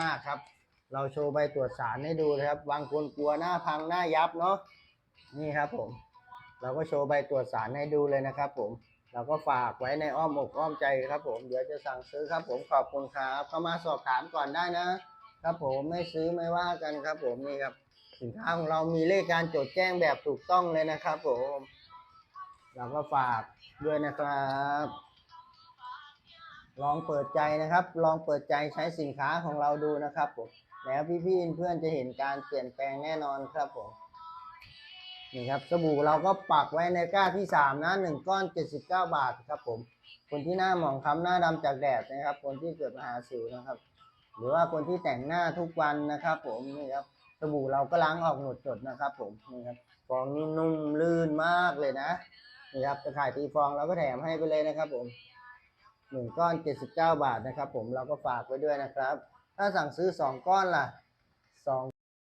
มากครับ เราโชว์ใบตรวจสารให้ดูนะครับ บางคนกลัวหน้าพังหน้ายับเนาะ นี่ครับผม เราก็โชว์ใบตรวจสารให้ดูเลยนะครับ ผม เราก็ฝากไว้ในอ้อมอกอ้อมใจครับ ผม เดี๋ยวจะสั่งซื้อครับ ผม ขอบคุณครับ เข้ามาสอบถามก่อนได้นะ ครับผม ไม่ซื้อไม่ว่ากันครับ ผม นี่ครับ สินค้าของเรามีเลขการจดแจ้งแบบถูกต้องเลยนะครับ ผม เราก็ฝากด้วยนะครับ ลองเปิดใจนะครับ ลองเปิดใจใช้สินค้าของเราดูนะครับผมแล้วพี่ๆเพื่อนจะเห็นการเปลี่ยนแปลงแน่นอนครับผมนี่ครับสบู่เราก็ปักไว้ในก้าที่สามนะหนึ่งก้อนเจ็ดสิบเก้าบาทครับผม คนที่หน้าหมองคล้ำหน้าดำจากแดดนะครับ คนที่เกิดปัญหาสิวนะครับ หรือว่าคนที่แต่งหน้าทุกวันนะครับ ผมนี่ครับสบู่เราก็ล้างออกหมดจดนะครับ ผมนี่ครับฟองนี่นุ่มลื่นมากเลยนะนี่ครับจะขายตีฟองเราก็แถมให้ไปเลยนะครับ ผม หนึ่งก้อนเจ็ดสิบเก้าบาทนะครับผมเราก็ฝากไว้ด้วยนะครับ ถ้าสั่งซื้อสองก้อนล่ะสอง